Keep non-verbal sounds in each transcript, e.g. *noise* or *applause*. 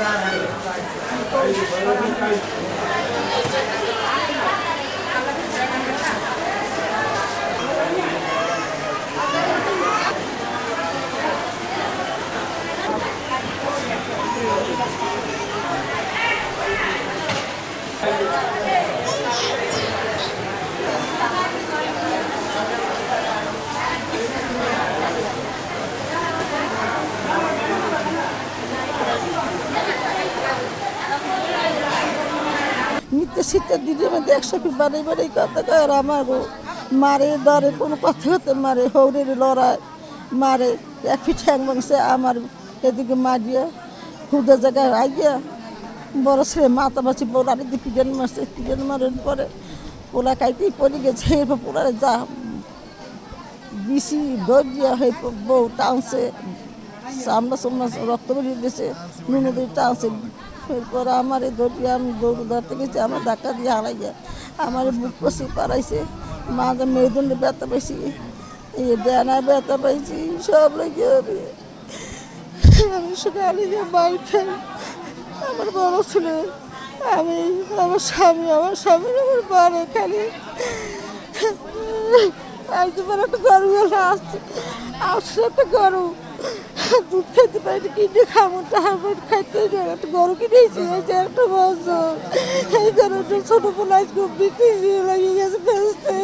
Thank you. শীতের দিনের মধ্যে একসাথে বাড়ি বাড়ি কথা কয়, আর আমার মারে দরে কোনো কথা হতে মারে, হৌরের লড়াই মারে, এক ফিট ঠ্যাং ভাঙছে আমার এদিকে মারিয়া, হুদা জায়গায় আইয়া বড় ছেলে মাথা বাঁচি পোলারে দিয়ে পিজন মারছে পিজন মারার পরে পোলা কাইতেই পড়ে গেছে, এরপর পোলারে যা বেশি দরিয়া হয়ে বউ টানছে, সামনা সামনা রক্ত বেরিয়ে গেছে নুনে দিয়ে টানছে এরপর আমার দরিয়া আমি দৌড় ধরতে গেছি আমার ধাক্কা দিয়ে হারাইয়া আমার বুক কষি পাড়াইছে। মাঝে মেরুদণ্ডে ব্যথা পাইছি, এই ডানায় ব্যথা পাইছি, সব লেগে হবে আমি সকালে গিয়ে বাড়ি খাই আমার বড় ছেলে, আমি আমার স্বামী আমার স্বামী আমার বাড়ি খালি। একবার একটা গরু গেলে আসছে আসছে একটা গরু। খেতে পারি কিনে খাব, তারপর খাইতে একটা গরু কিনেছি যে একটা বছর। এই গরুটা ছোটো পোলাই খুব বিক্রি লাগিয়ে গেছে বেচতে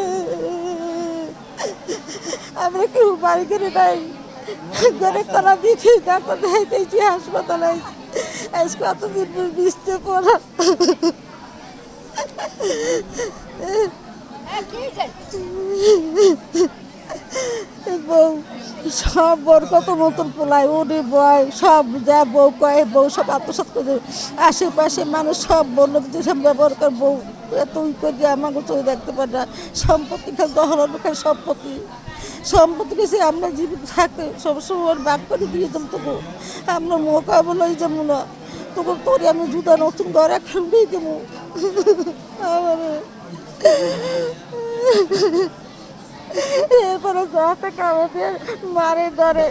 আমরা কেউ বাড়ি করে নাই। ঘরে তলা দিয়েছি ডাক্তার দেখাইতেছি হাসপাতালে। আজকে এতদিন পর। বৃষ্টি পড়া বউ, সব বর কত মতন পোলায় ওরে বয়, সব যা বউ কয়, বউ সব আত্মসাত করে আশেপাশে মানুষ সব বলল যে সব ব্যবহার কর বউ এত ই করে আমাকে চোখে দেখতে পারে না। সম্পত্তি খালি দহল খালি সম্পত্তি। সম্পত্তি কিছু আমরা জীবিত থাকতে সবসময় বাদ করে দিয়ে যাব তোকে। আমরা মোকা বলেই যাব না তোকে, তোরে আমি জুতা নতুন ঘর এখন দিয়ে দেবো। *laughs* আমার এরপরে যাতে কামাতে মারে ধরে।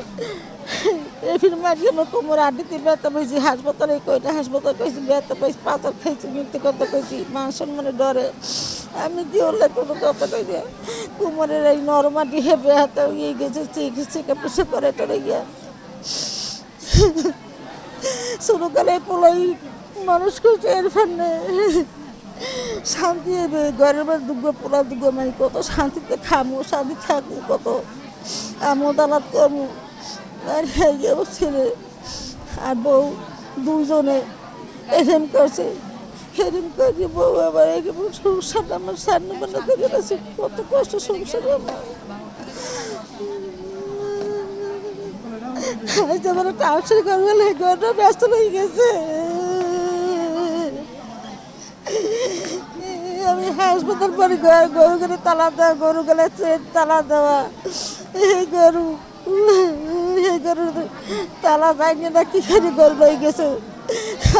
এফির আমার কোমর আডিতে ব্যথা পেয়েছি হাসপাতালে কইটা হাসপাতাল কইছি ব্যথা পেয়েছি পাথর খাইছি মৃত্যু কথা কইছি, মান সম্মানে ডরে আমি দিওলে কোনো কথা কই দিয়ে কোমরের এই নরমাটি হেবে হাতে ইয়ে গেছে, চিকিৎসা চিকিৎসা করে টরে গিয়া। শুরুকালে পোলাই মানুষ করছে এর ফান্নে শান্তি বাড়ি দুগ্গ পোলা দুগ্গ মানে কত শান্তিতে খামো, শান্তি থাকব কত। আমোদ আলাদ করব। আর হেগেও ছেলে। আর বউ দুজনে এরম করছে। এরম করে বউ আবার এরকম সংসার আমার সামনে বান্না করে আছে কত কষ্ট সংসার আমার। যেমন টাউসের ঘর গেলে ঘরটা ব্যস্ত হয়ে গেছে। হাসপাতাল পরে গরু গেলে তালা দেওয়া, গরু গেলে তালা দেওয়া। এই গরু এই গরু তালা ভাঙে না, কি করে গরু রয়ে গেছে?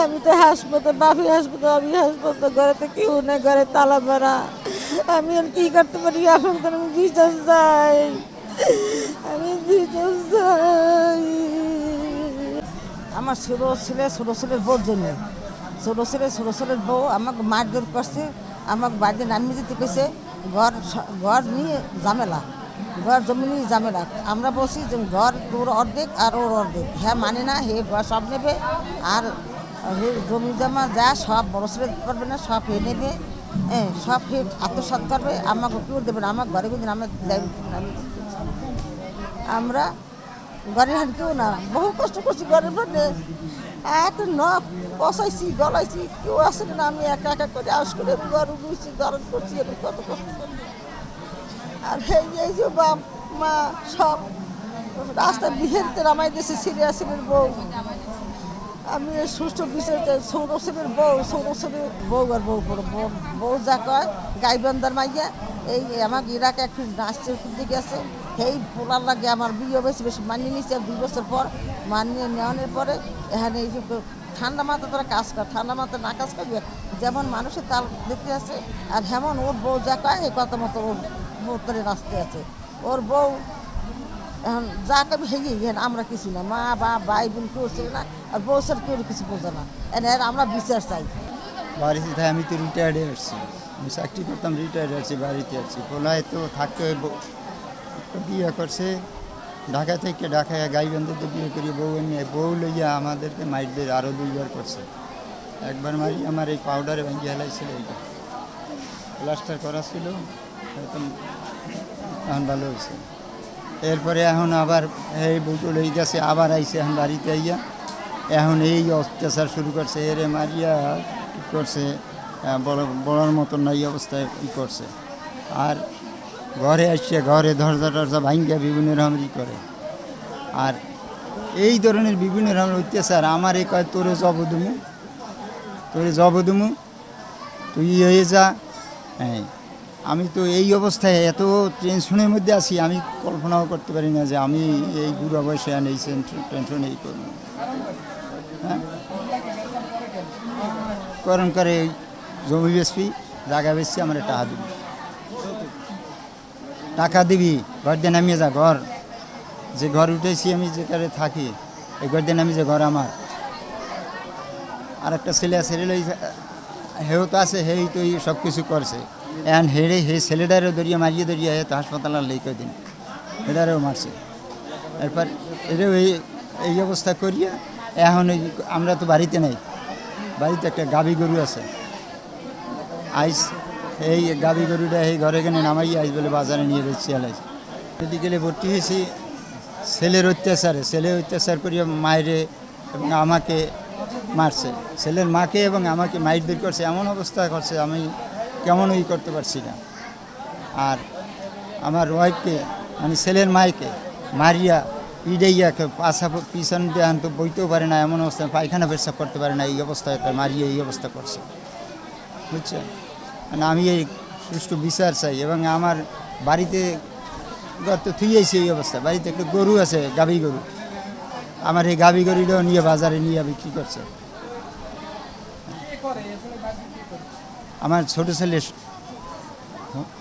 আমি তো হাসপাতাল, বাপি হাসপাতাল, আমি হাসপাতাল ঘরে তো কেউ নেই, ঘরে তালা মারা আমি আর কি করতে পারি? এখন তো আমি বিশ্বাস যাই আমি বিশ্বাস যাই আমার ছোটো ছেলে, ছোটো ছেলের বউর জন্য ছোটো ছেলে, ছোটো ছেলের বউ আমাকে মারধর করছে। আমাকে বাড়িতে নামিয়ে যেতে কইছে, ঘর ঘর নিয়ে ঝামেলা। ঘর জমি নিয়ে ঝামেলা। আমরা বলছি যে ঘর তোর অর্ধেক আর ওর অর্ধেক। হ্যাঁ মানে না, হে ঘর সব নেবে আর হে জমি জমা যা সব বড় করবে না, সব হে নেবে। হ্যাঁ সব হে আত্মসাৎ করবে। আমাকে কেউ দেবে না আমার ঘরে কিন্তু আমরা আমরা ঘরের হাত কেউ না। বহু কষ্ট করছি ঘরের মধ্যে। এত নখ বসাইছি গলাইছি, কেউ আসে না, আমি একা একা করে আস করে ঘর উঠেছি ধারণ করছি আমি কত কষ্ট। আর এই এই যে বাপ, মা, সব রাস্তা বিহেরতে নামাই দিয়েছে সিরিয়াসের বউ। আমি সুস্থ বিষয় সৌরসেনের বউ সৌরসেনের বউ আর বউ বউ। বউ যা কয় গাইবান্দার মাইয়া, এই আমাকে ইরাকে একটু নাচতে করতে গেছে সেই পোলার লাগে আমার বিয়ে বেশি বেশি মানিয়ে নিচ্ছে দুই বছর পর মানিয়ে নেওয়ানোর পরে এখানে এই ঠান্ডা মাথা তোরা কাজ কর, ঠান্ডা মাথা না কাজ করবে যেমন মানুষের তাল দেখতে আছে, আর হেমন ওর বউ যা কয়, এই কথা মতো ওর বউ তোরে নাচতে আছে। ওর বউ এখন যা কবি হেগে গেন আমরা কিছু না, মা বা ভাই বোন কেউ ছিল না, আর বউ স্যার কেউ কিছু বোঝে না। এনে আমরা বিচার চাই। বাড়িতে থাকি আমি তো রিটায়ার্ডে আসছি আমি চাকরি করতাম রিটায়ার্ড আছি, বাড়িতে আছি। পোলায় তো থাকতে বিয়ে করছে। ঢাকা থেকে ঢাকায় গাই বান্ধবতে বিয়ে করি বউ নিয়ে বউ লইয়া আমাদেরকে মাইরবে আরও দুইবার করছে। একবার মারি, আমার এই পাউডারে ভেঙে হেলাইছিল এইটা। প্লাস্টার করা ছিল হয়তো এখন ভালো হয়েছে। এরপরে এখন আবার এই বউটো লই গেছে, আবার আইছে এখন বাড়িতে আইয়া। এখন এই অত্যাচার শুরু করছে, এরে মারিয়া করছে? বড় বড়ার মতন নাই অবস্থায় করছে। আর ঘরে আসছে, ঘরে দরজা টরজা ভাঙ্গা বিভিন্ন রকম ই করে। আর এই ধরনের বিভিন্ন রকমের অত্যাচার, আমার এই কয়, তোরে জব দুমু তোরে জব দুমু তুই হয়ে যা। হ্যাঁ আমি তো এই অবস্থায় এত টেনশনের মধ্যে আছি, আমি কল্পনাও করতে পারি না যে আমি এই বুড়ো বয়সে এই টেনশন এই করব। হ্যাঁ? করম করে জমি বেচবি জায়গা বেচছি, আমার টাকা দিবি। টাকা দিবি, ঘর দিয়ে নামিয়ে যা, ঘর। যে ঘর উঠেছি আমি যেখানে থাকি, এই ঘর দিয়ে যে, ঘর আমার। আর একটা ছেলে আছে, ছেলে হেও তো আছে, হেই তো সব কিছু করছে। এখন হেড়ে হে ছেলেটারও দরিয়া মারিয়ে দরিয়া হে তো হাসপাতালে লেখে দিন এটারও মারছে। এরপর এটাও এই এই অবস্থা করিয়া এখন এই আমরা তো বাড়িতে নেই। বাড়িতে একটা গাভী গরু আছে। আইস এই গাভী গরুটা এই ঘরে এখানে নামাই আইস বলে বাজারে নিয়ে বেশি আলাইস মেডিকেলে ভর্তি হয়েছি। ছেলের অত্যাচারে, ছেলে অত্যাচার করিয়া মায়েরে এবং আমাকে মারছে। ছেলের মাকে এবং আমাকে মাইট বের করছে, এমন অবস্থা করছে, আমি কেমনই করতে পারছি না। আর আমার ওয়াইফকে মানে ছেলের মাইকে মারিয়া, ইডাইয়া পাশা পিছন দিয়ে আনতো বইতেও পারে না, এমন অবস্থা, পায়খানা পেশাব করতে পারে না, এই অবস্থায় মারিয়ে এই অবস্থা করছে। বুঝছেন? আমি এই সুষ্ঠু বিচার চাই এবং আমার বাড়িতে ঘর তো থুইয়েছি এই অবস্থা। বাড়িতে একটা গরু আছে, গাভী গরু। আমার এই গাভী গরুটাও নিয়ে বাজারে নিয়ে বিক্রি করছে। আমার ছোট ছেলে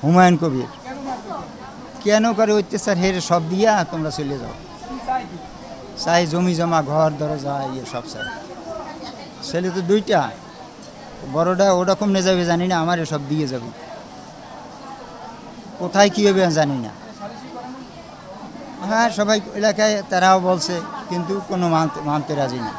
হুমায়ুন কবির। কেন করে অত্যাচার, হেরে সব দিয়া তোমরা চলে যাও। চাই জমি জমা, ঘর দরজা ইয়ে সব চাই। ছেলে তো দুইটা। বড়টা ওরকম নিয়ে যাবে, জানি না আমার সব দিয়ে যাবে। কোথায় কী হবে জানি না। হ্যাঁ সবাই এলাকায় তারাও বলছে, কিন্তু কোনো মানতে মানতে রাজি না।